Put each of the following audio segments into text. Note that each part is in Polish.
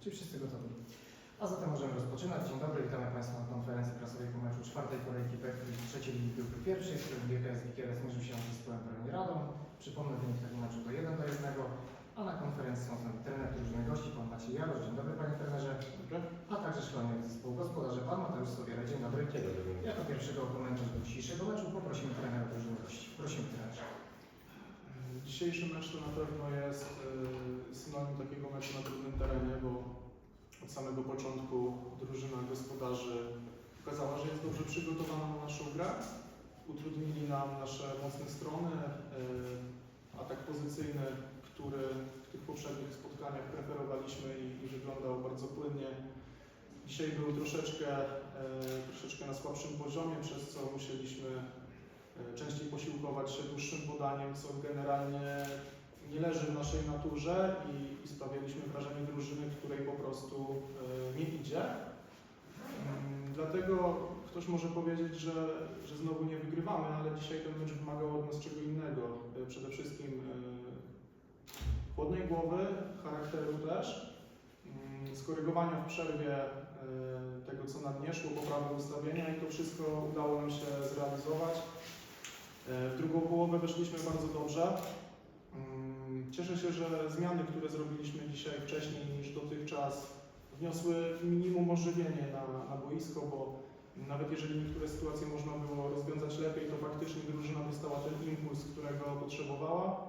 Czy wszyscy gotowi? A zatem możemy rozpoczynać. Dzień dobry, witamy Państwa na konferencji prasowej po meczu czwartej kolejki PEK trzeciej ligi grupy pierwszej, w którym GKS Wikieres mierzył się z zespołem Broni Radom. Przypomnę wynik tego meczu do 1 do 1, a na konferencji są z nami trener drużyny gości, pan Maciej Jarosz. Dzień dobry Panie Trenerze. A także szkoleniec zespołu gospodarze, pan Mateusz Sobiera. Dzień dobry. Jako pierwszego o komentarz do dzisiejszego meczu poprosimy trenera drużyny gości. Prosimy trenerze. Dzisiejszy mecz to na pewno jest y, synonim takiego meczu na trudnym terenie, bo od samego początku drużyna gospodarzy pokazała, że jest dobrze przygotowana na naszą grę. Utrudnili nam nasze mocne strony, y, atak pozycyjny, który w tych poprzednich spotkaniach preferowaliśmy i, wyglądał bardzo płynnie. Dzisiaj był troszeczkę, y, troszeczkę na słabszym poziomie, przez co musieliśmy częściej posiłkować się dłuższym podaniem, co generalnie nie leży w naszej naturze i, i sprawialiśmy wrażenie drużyny, której po prostu e, nie idzie. Mm, Dlatego ktoś może powiedzieć, że, że znowu nie wygrywamy, ale dzisiaj ten mecz wymagał od nas czego innego. E, Przede wszystkim e, chłodnej głowy, charakteru też, mm, skorygowania w przerwie tego, co nam nie szło, poprawy ustawienia i to wszystko udało nam się zrealizować. E, W drugą połowę weszliśmy bardzo dobrze. Mm, Cieszę się, że zmiany, które zrobiliśmy dzisiaj wcześniej niż dotychczas, wniosły minimum ożywienie na, na boisko, bo nawet jeżeli niektóre sytuacje można było rozwiązać lepiej, to faktycznie drużyna dostała ten impuls, którego potrzebowała.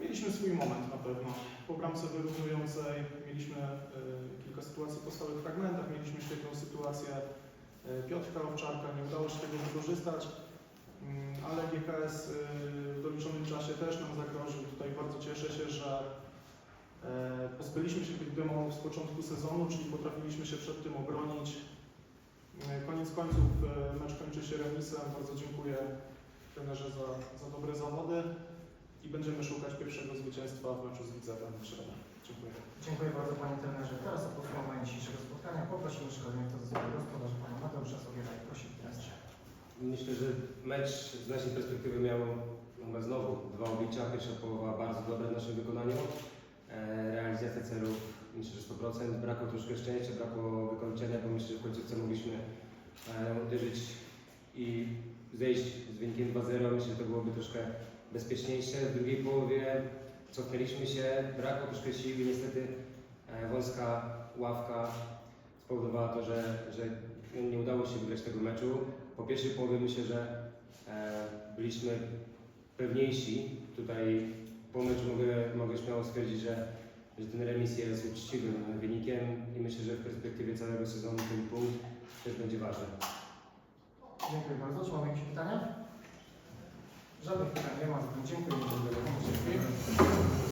Mieliśmy swój moment na pewno. Po bramce wyrównującej mieliśmy e, kilka sytuacji po stałych fragmentach, mieliśmy świetną sytuację e, Piotrka Owczarka, nie udało się tego wykorzystać. Mm, ale GKS y, w doliczonym czasie też nam zagroził. Tutaj bardzo cieszę się, że e, pozbyliśmy się tych demonów z początku sezonu, czyli potrafiliśmy się przed tym obronić. E, Koniec końców e, mecz kończy się remisem. Bardzo dziękuję trenerze za, za dobre zawody i będziemy szukać pierwszego zwycięstwa w meczu z Widzewem w środę. Dziękuję. Dziękuję bardzo Panie Trenerze. Teraz o podsumowanie dzisiejszego spotkania poprosimy szkoleniowca zespołu gospodarza Pana Mateusza Sobiera i prosimy trenerze. Myślę, że mecz z naszej perspektywy miał chyba znowu dwa oblicza. Pierwsza połowa bardzo dobra w naszym wykonaniu. E, Realizacja celów myślę, że 100%. Brakło troszkę szczęścia, brakło wykończenia, bo myślę, że w końcówce mogliśmy e, uderzyć i zejść z wynikiem 2-0. Myślę, że to byłoby troszkę bezpieczniejsze. W drugiej połowie cofnęliśmy się, brakło troszkę sił i niestety e, wąska ławka spowodowała to, że, że nie udało się wygrać tego meczu. Po pierwszej połowie myślę, że byliśmy pewniejsi. Tutaj po meczu mogę, mogę śmiało stwierdzić, że, że ten remis jest uczciwym wynikiem i myślę, że w perspektywie całego sezonu ten punkt też będzie ważny. Dziękuję bardzo. Czy mamy jakieś pytania? Żadnych pytań nie ma. Dziękuję.